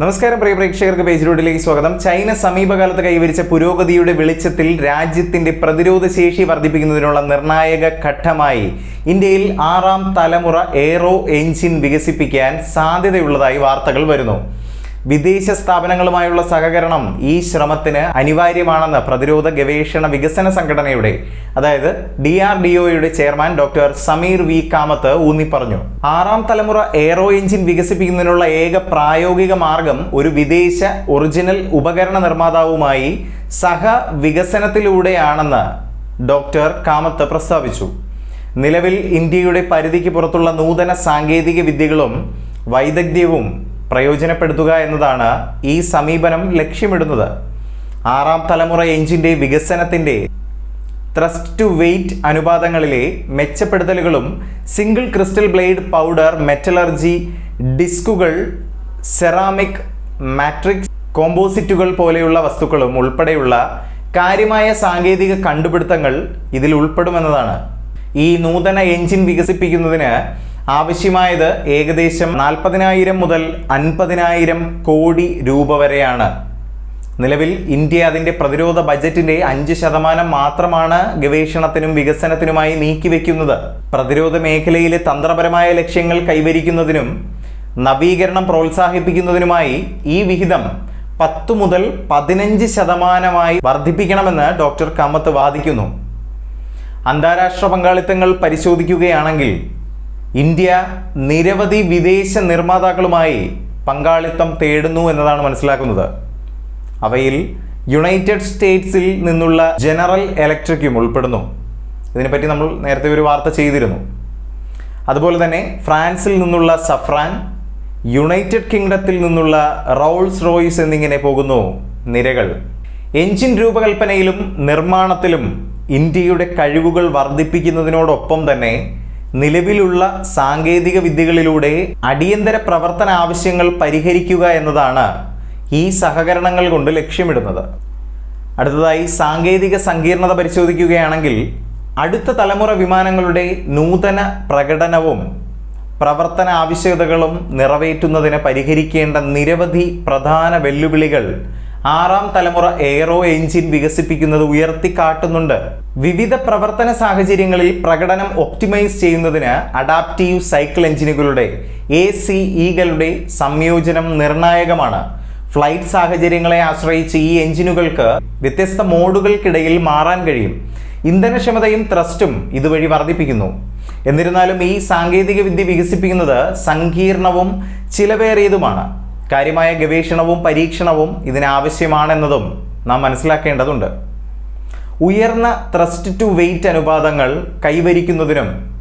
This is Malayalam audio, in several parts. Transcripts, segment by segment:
നമസ്കാരം പ്രിയ പ്രേക്ഷകർക്ക് റോഡിലേക്ക് സ്വാഗതം. ചൈന സമീപകാലത്ത് കൈവരിച്ച പുരോഗതിയുടെ വെളിച്ചത്തിൽ രാജ്യത്തിന്റെ പ്രതിരോധ ശേഷി വർദ്ധിപ്പിക്കുന്നതിനുള്ള നിർണായക ഘട്ടമായി ഇന്ത്യയിൽ ആറാം തലമുറ എയ്റോ എഞ്ചിൻ വികസിപ്പിക്കാൻ സാധ്യതയുള്ളതായി വാർത്തകൾ വരുന്നു. വിദേശ സ്ഥാപനങ്ങളുമായുള്ള സഹകരണം ഈ ശ്രമത്തിന് അനിവാര്യമാണെന്ന് പ്രതിരോധ ഗവേഷണ വികസന സംഘടനയുടെ അതായത് ഡി ആർ ഡി ഒയുടെ chairman doctor Sameer V Kamath ഊന്നി പറഞ്ഞു. ആറാം തലമുറ എയ്റോ എഞ്ചിൻ വികസിപ്പിക്കുന്നതിനുള്ള ഏക പ്രായോഗിക മാർഗം ഒരു വിദേശ ഒറിജിനൽ ഉപകരണ നിർമ്മാതാവുമായി സഹ വികസനത്തിലൂടെയാണെന്ന് ഡോക്ടർ കാമത്ത് പ്രസ്താവിച്ചു. നിലവിൽ ഇന്ത്യയുടെ പരിധിക്ക് പുറത്തുള്ള നൂതന സാങ്കേതിക വിദ്യകളും വൈദഗ്ധ്യവും പ്രയോജനപ്പെടുത്തുക എന്നതാണ് ഈ സമീപനം ലക്ഷ്യമിടുന്നത്. ആറാം തലമുറ എഞ്ചിന്റെ വികസനത്തിന്റെ ത്രസ്റ്റ് ടു വെയ്റ്റ് അനുപാതങ്ങളിലെ മെച്ചപ്പെടുത്തലുകളും single crystal blade powder metallurgy ഡിസ്കുകൾ ceramic matrix കോമ്പോസിറ്റുകൾ പോലെയുള്ള വസ്തുക്കളും ഉൾപ്പെടെയുള്ള കാര്യമായ സാങ്കേതിക കണ്ടുപിടുത്തങ്ങൾ ഇതിൽ ഉൾപ്പെടുമെന്നതാണ്. ഈ നൂതന എഞ്ചിൻ വികസിപ്പിക്കുന്നതിന് ആവശ്യമായത് ഏകദേശം നാൽപ്പതിനായിരം മുതൽ അൻപതിനായിരം കോടി രൂപ വരെയാണ്. നിലവിൽ ഇന്ത്യ അതിന്റെ പ്രതിരോധ ബജറ്റിന്റെ അഞ്ച് ശതമാനം മാത്രമാണ് ഗവേഷണത്തിനും വികസനത്തിനുമായി നീക്കിവെക്കുന്നത്. പ്രതിരോധ മേഖലയിലെ തന്ത്രപരമായ ലക്ഷ്യങ്ങൾ കൈവരിക്കുന്നതിനും നവീകരണം പ്രോത്സാഹിപ്പിക്കുന്നതിനുമായി ഈ വിഹിതം പത്തു മുതൽ പതിനഞ്ച് ശതമാനമായി വർദ്ധിപ്പിക്കണമെന്ന് ഡോക്ടർ കാമത്ത് വാദിക്കുന്നു. അന്താരാഷ്ട്ര പങ്കാളിത്തങ്ങൾ പരിശോധിക്കുകയാണെങ്കിൽ ഇന്ത്യ നിരവധി വിദേശ നിർമ്മാതാക്കളുമായി പങ്കാളിത്തം തേടുന്നു എന്നതാണ് മനസ്സിലാക്കുന്നത്. അവയിൽ യുണൈറ്റഡ് സ്റ്റേറ്റ്സിൽ നിന്നുള്ള ജനറൽ ഇലക്ട്രിക്കും ഉൾപ്പെടുന്നു. ഇതിനെപ്പറ്റി നമ്മൾ നേരത്തെ ഒരു വാർത്ത ചെയ്തിരുന്നു. അതുപോലെ തന്നെ ഫ്രാൻസിൽ നിന്നുള്ള സഫ്രാൻ യുണൈറ്റഡ് കിങ്ഡത്തിൽ നിന്നുള്ള റോൾസ് റോയ്സ് എന്നിങ്ങനെ പോകുന്നു നിരകൾ. എഞ്ചിൻ രൂപകൽപ്പനയിലും നിർമ്മാണത്തിലും ഇന്ത്യയുടെ കഴിവുകൾ വർദ്ധിപ്പിക്കുന്നതിനോടൊപ്പം തന്നെ നിലവിലുള്ള സാങ്കേതിക വിദ്യകളിലൂടെ അടിയന്തര പ്രവർത്തന ആവശ്യങ്ങൾ പരിഹരിക്കുക എന്നതാണ് ഈ സഹകരണങ്ങൾ കൊണ്ട് ലക്ഷ്യമിടുന്നത്. അടുത്തതായി സാങ്കേതിക സങ്കീർണത പരിശോധിക്കുകയാണെങ്കിൽ അടുത്ത തലമുറ വിമാനങ്ങളുടെ നൂതന പ്രകടനവും പ്രവർത്തന ആവശ്യകതകളും നിറവേറ്റുന്നതിന് പരിഹരിക്കേണ്ട നിരവധി പ്രധാന വെല്ലുവിളികൾ ആറാം തലമുറ എയറോ എഞ്ചിൻ വികസിപ്പിക്കുന്നത് ഉയർത്തിക്കാട്ടുന്നുണ്ട്. വിവിധ പ്രവർത്തന സാഹചര്യങ്ങളിൽ പ്രകടനം ഒപ്റ്റിമൈസ് ചെയ്യുന്നതിന് അഡാപ്റ്റീവ് സൈക്കിൾ എഞ്ചിനുകളുടെ എ സി ഇകളുടെ സംയോജനം നിർണായകമാണ്. ഫ്ലൈറ്റ് സാഹചര്യങ്ങളെ ആശ്രയിച്ച് ഈ എഞ്ചിനുകൾക്ക് വ്യത്യസ്ത മോഡുകൾക്കിടയിൽ മാറാൻ കഴിയും. ഇന്ധനക്ഷമതയും ത്രസ്റ്റും ഇതുവഴി വർദ്ധിപ്പിക്കുന്നു. എന്നിരുന്നാലും ഈ സാങ്കേതിക വിദ്യ വികസിപ്പിക്കുന്നത് സങ്കീർണവും ചിലവേറിയതുമാണ്. കാര്യമായ ഗവേഷണവും പരീക്ഷണവും ഇതിനാവശ്യമാണെന്നതും നാം മനസ്സിലാക്കേണ്ടതുണ്ട്. ഉയർന്ന ത്രസ്റ്റ് ടു വെയിറ്റ് അനുപാതങ്ങൾ കൈവരിക്കുന്നതിനും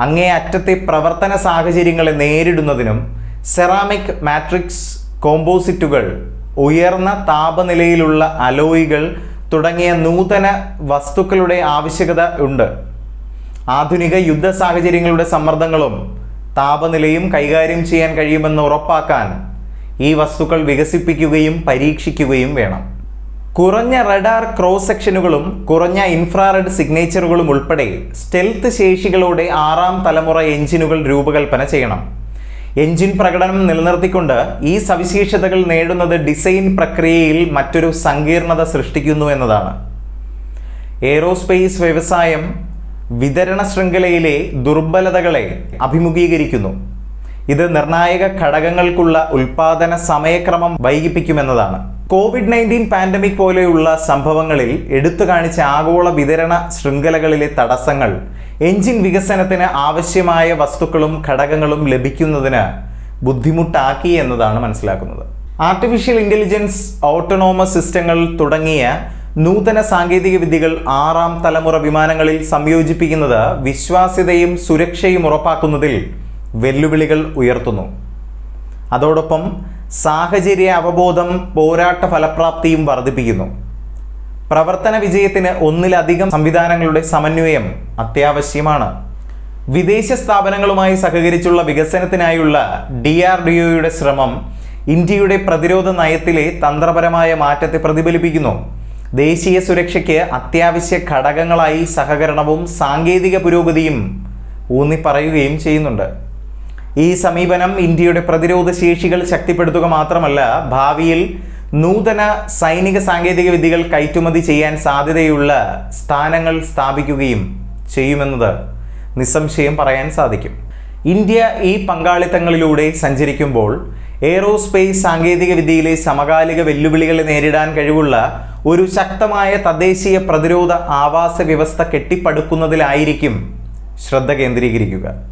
അങ്ങേ അറ്റത്തെ പ്രവർത്തന സാഹചര്യങ്ങളെ നേരിടുന്നതിനും സെറാമിക് മാട്രിക്സ് കോമ്പോസിറ്റുകൾ ഉയർന്ന താപനിലയിലുള്ള അലോയികൾ തുടങ്ങിയ നൂതന വസ്തുക്കളുടെ ആവശ്യകത ഉണ്ട്. ആധുനിക യുദ്ധ സാഹചര്യങ്ങളുടെ സമ്മർദ്ദങ്ങളും താപനിലയും കൈകാര്യം ചെയ്യാൻ കഴിയുമെന്ന് ഉറപ്പാക്കാൻ ഈ വസ്തുക്കൾ വികസിപ്പിക്കുകയും പരീക്ഷിക്കുകയും വേണം. കുറഞ്ഞ റഡാർ ക്രോസ് സെക്ഷനുകളും കുറഞ്ഞ ഇൻഫ്രാറെഡ് സിഗ്നേച്ചറുകളും ഉൾപ്പെടെ സ്റ്റെൽത്ത് ശേഷികളോടെ ആറാം തലമുറ എഞ്ചിനുകൾ രൂപകൽപ്പന ചെയ്യണം. എഞ്ചിൻ പ്രകടനം നിലനിർത്തിക്കൊണ്ട് ഈ സവിശേഷതകൾ നേടുന്നത് ഡിസൈൻ പ്രക്രിയയിൽ മറ്റൊരു സങ്കീർണത സൃഷ്ടിക്കുന്നു എന്നതാണ്. എയ്റോസ്പേസ് വ്യവസായം വിതരണ ശൃംഖലയിലെ ദുർബലതകളെ അഭിമുഖീകരിക്കുന്നു. ഇത് നിർണായക ഘടകങ്ങൾക്കുള്ള ഉൽപാദന സമയക്രമം വൈകിപ്പിക്കുമെന്നതാണ്. കോവിഡ് നയന്റീൻ പാൻഡമിക് പോലെയുള്ള സംഭവങ്ങളിൽ എടുത്തു കാണിച്ച ആഗോള വിതരണ ശൃംഖലകളിലെ തടസ്സങ്ങൾ എഞ്ചിൻ വികസനത്തിന് ആവശ്യമായ വസ്തുക്കളും ഘടകങ്ങളും ലഭിക്കുന്നതിന് ബുദ്ധിമുട്ടാക്കി എന്നതാണ് മനസ്സിലാക്കുന്നത്. ആർട്ടിഫിഷ്യൽ ഇന്റലിജൻസ് ഓട്ടോണോമസ് സിസ്റ്റങ്ങൾ തുടങ്ങിയ നൂതന സാങ്കേതിക വിദ്യകൾ ആറാം തലമുറ വിമാനങ്ങളിൽ സംയോജിപ്പിക്കുന്നത് വിശ്വാസ്യതയും സുരക്ഷയും ഉറപ്പാക്കുന്നതിൽ വെല്ലുവിളികൾ ഉയർത്തുന്നു. അതോടൊപ്പം സാഹചര്യ അവബോധം പോരാട്ട ഫലപ്രാപ്തിയും വർദ്ധിപ്പിക്കുന്നു. പ്രവർത്തന വിജയത്തിന് ഒന്നിലധികം സംവിധാനങ്ങളുടെ സമന്വയം അത്യാവശ്യമാണ്. വിദേശ സ്ഥാപനങ്ങളുമായി സഹകരിച്ചുള്ള വികസനത്തിനായുള്ള ഡി ആർ ഡി ഒയുടെ ശ്രമം ഇന്ത്യയുടെ പ്രതിരോധ നയത്തിലെ തന്ത്രപരമായ മാറ്റത്തെ പ്രതിഫലിപ്പിക്കുന്നു. ദേശീയ സുരക്ഷയ്ക്ക് അത്യാവശ്യ ഘടകങ്ങളായി സഹകരണവും സാങ്കേതിക പുരോഗതിയും ഊന്നിപ്പറയുകയും ചെയ്യുന്നുണ്ട്. ഈ സമീപനം ഇന്ത്യയുടെ പ്രതിരോധ ശേഷികൾ ശക്തിപ്പെടുത്തുക മാത്രമല്ല ഭാവിയിൽ നൂതന സൈനിക സാങ്കേതിക വിദ്യകൾ കയറ്റുമതി ചെയ്യാൻ സാധ്യതയുള്ള സ്ഥാനങ്ങൾ സ്ഥാപിക്കുകയും ചെയ്യുമെന്നത് നിസ്സംശയം പറയാൻ സാധിക്കും. ഇന്ത്യ ഈ പങ്കാളിത്തങ്ങളിലൂടെ സഞ്ചരിക്കുമ്പോൾ എയ്റോസ്പേസ് സാങ്കേതിക വിദ്യയിലെ സമകാലിക വെല്ലുവിളികളെ നേരിടാൻ കഴിവുള്ള ഒരു ശക്തമായ തദ്ദേശീയ പ്രതിരോധ ആവാസ വ്യവസ്ഥ കെട്ടിപ്പടുക്കുന്നതിലായിരിക്കും ശ്രദ്ധ കേന്ദ്രീകരിക്കുക.